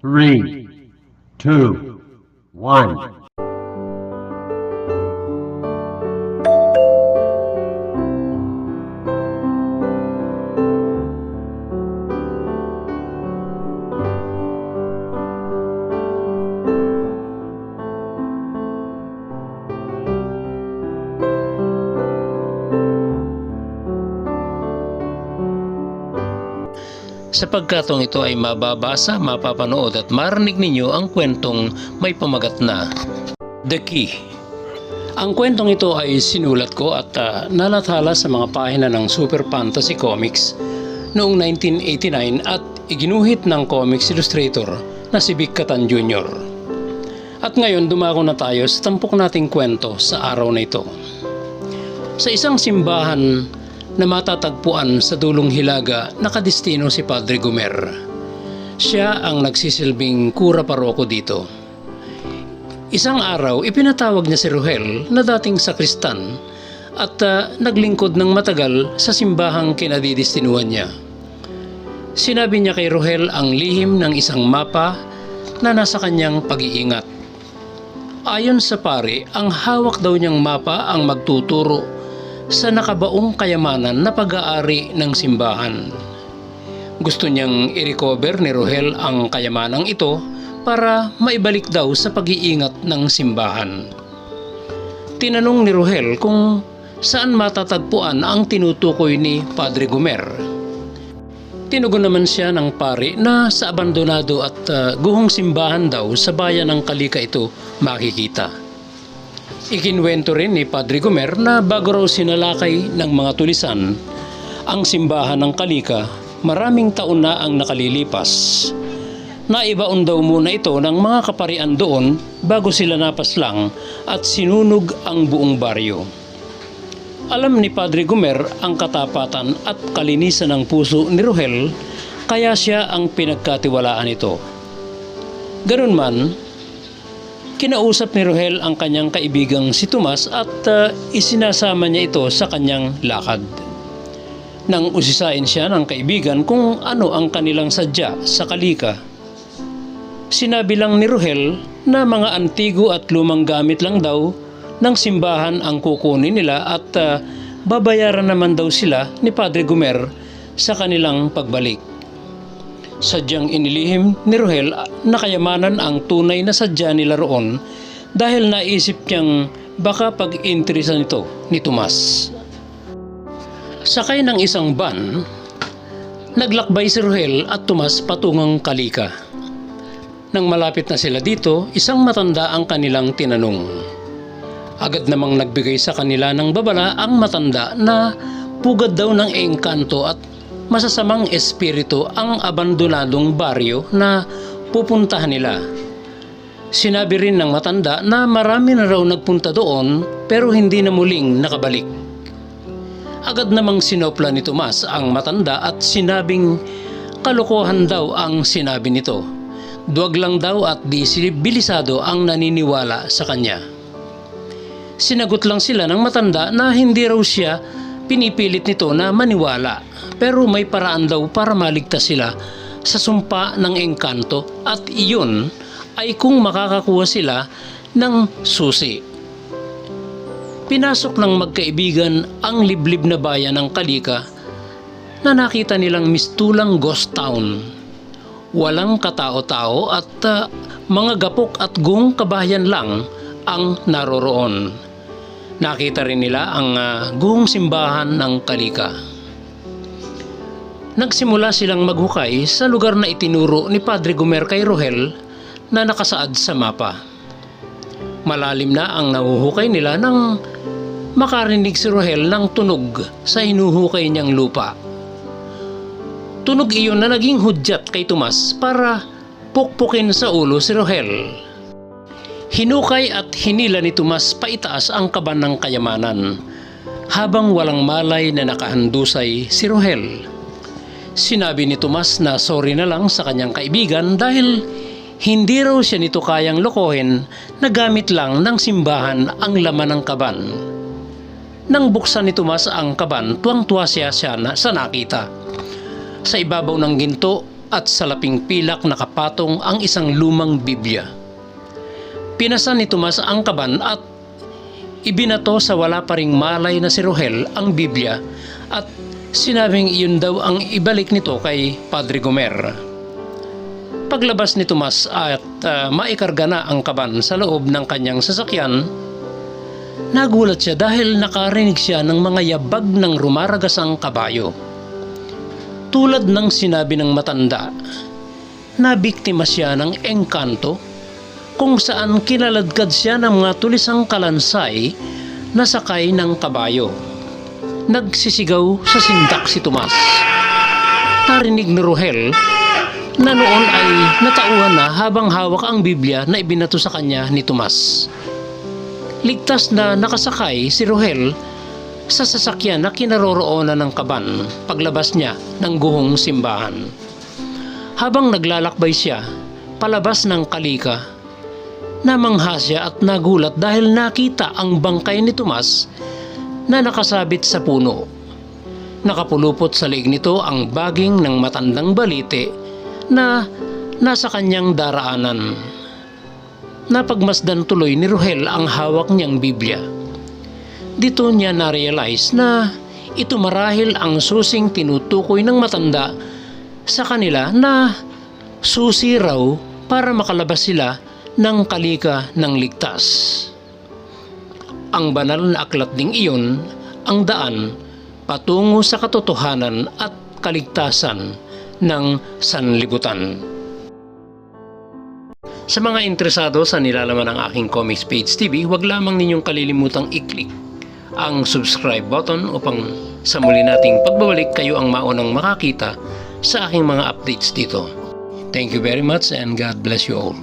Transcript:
three, two, one. Sa pagkatong ito ay mababasa, mapapanood at marinig ninyo ang kwentong may pamagat na The Key. Ang kwentong ito ay sinulat ko at ah, nalathala sa mga pahina ng Super Fantasy Comics noong 1989 at iginuhit ng comics illustrator na si Vic Catan Jr. At ngayon dumako na tayo sa tampok nating kwento sa araw na ito. Sa isang simbahan na matatagpuan sa dulong hilaga nakadistino si Padre Gumer. Siya ang nagsisilbing kura paroko dito. Isang araw, ipinatawag niya si Rohel na dating sakristan at ah, naglingkod ng matagal sa simbahang kinadidistinuhan niya. Sinabi niya kay Rohel ang lihim ng isang mapa na nasa kanyang pag-iingat. Ayon sa pare, ang hawak daw niyang mapa ang magtuturo sa nakabaong kayamanan na pag-aari ng simbahan. Gusto niyang i-recover ni Rohel ang kayamanang ito para maibalik daw sa pag-iingat ng simbahan. Tinanong ni Rohel kung saan matatagpuan ang tinutukoy ni Padre Gumer. Tinugon naman siya ng pare na sa abandonado at ah, guhong simbahan daw sa bayan ng Kalika ito makikita. Ikinwento rin ni Padre Gomer na bago raw sinalakay ng mga tulisan ang simbahan ng Kalika, maraming taon na ang nakalilipas. Naibaon daw muna ito ng mga kaparian doon bago sila napaslang at sinunog ang buong baryo. Alam ni Padre Gomer ang katapatan at kalinisan ng puso ni Rohel kaya siya ang pinagkatiwalaan ito. Ganun man, Kinausap ni Rohel ang kanyang kaibigang si Tomas at uh, isinasama niya ito sa kanyang lakad. Nang usisain siya ng kaibigan kung ano ang kanilang sadya sa kalika. Sinabi lang ni Rohel na mga antigo at lumang gamit lang daw ng simbahan ang kukunin nila at uh, babayaran naman daw sila ni Padre Gumer sa kanilang pagbalik. Sadyang inilihim ni Rohel na kayamanan ang tunay na sadya nila roon dahil naisip niyang baka pag-interesan ito ni Tomas. Sakay ng isang van, naglakbay si Rohel at Tomas patungang Kalika. Nang malapit na sila dito, isang matanda ang kanilang tinanong. Agad namang nagbigay sa kanila ng babala ang matanda na pugad daw ng engkanto at masasamang espiritu ang abandonadong baryo na pupuntahan nila. Sinabi rin ng matanda na marami na raw nagpunta doon pero hindi na muling nakabalik. Agad namang sinopla ni Tomas ang matanda at sinabing kalokohan daw ang sinabi nito. Duwag lang daw at di bilisado ang naniniwala sa kanya. Sinagot lang sila ng matanda na hindi raw siya pinipilit nito na maniwala pero may paraan daw para maligtas sila sa sumpa ng engkanto at iyon ay kung makakakuha sila ng susi. Pinasok ng magkaibigan ang liblib na bayan ng Kalika na nakita nilang mistulang ghost town. Walang katao-tao at ah, mga gapok at gung kabayan lang ang naroroon. Nakita rin nila ang uh, guhong simbahan ng Kalika. Nagsimula silang maghukay sa lugar na itinuro ni Padre Gumer kay Rohel na nakasaad sa mapa. Malalim na ang nahuhukay nila nang makarinig si Rohel ng tunog sa hinuhukay niyang lupa. Tunog iyon na naging hudyat kay Tomas para pukpukin sa ulo si Rohel. Hinukay at hinila ni Tomas paitaas ang kaban ng kayamanan habang walang malay na nakahandusay si Rohel. Sinabi ni Tomas na sorry na lang sa kanyang kaibigan dahil hindi raw siya nito kayang lokohin na gamit lang ng simbahan ang laman ng kaban. Nang buksan ni Tomas ang kaban, tuwang-tuwa siya, siya na, sa nakita. Sa ibabaw ng ginto at salaping pilak nakapatong ang isang lumang Biblia. Pinasan ni Tomas ang kaban at ibinato sa wala pa ring malay na si Rohel ang Biblia at sinabing iyon daw ang ibalik nito kay Padre Gomer. Paglabas ni Tomas at ah, maikarga na ang kaban sa loob ng kanyang sasakyan, nagulat siya dahil nakarinig siya ng mga yabag ng rumaragasang kabayo. Tulad ng sinabi ng matanda, nabiktima siya ng engkanto kung saan kinaladkad siya ng mga tulisang kalansay na sakay ng kabayo. Nagsisigaw sa sindak si Tomas. Narinig ni Rohel na noon ay natauhan na habang hawak ang Biblia na ibinato sa kanya ni Tomas. Ligtas na nakasakay si Rohel sa sasakyan na kinaroroonan ng kaban paglabas niya ng guhong simbahan. Habang naglalakbay siya, palabas ng kalika, namangha siya at nagulat dahil nakita ang bangkay ni Tomas na nakasabit sa puno. Nakapulupot sa leeg nito ang baging ng matandang balite na nasa kanyang daraanan. Napagmasdan tuloy ni Rohel ang hawak niyang Biblia. Dito niya na-realize na ito marahil ang susing tinutukoy ng matanda sa kanila na susi raw para makalabas sila ng kalika ng ligtas. Ang banal na aklat ding iyon ang daan patungo sa katotohanan at kaligtasan ng sanlibutan. Sa mga interesado sa nilalaman ng aking Comics Page TV, huwag lamang ninyong kalilimutang i-click ang subscribe button upang sa muli nating pagbabalik kayo ang maunang makakita sa aking mga updates dito. Thank you very much and God bless you all.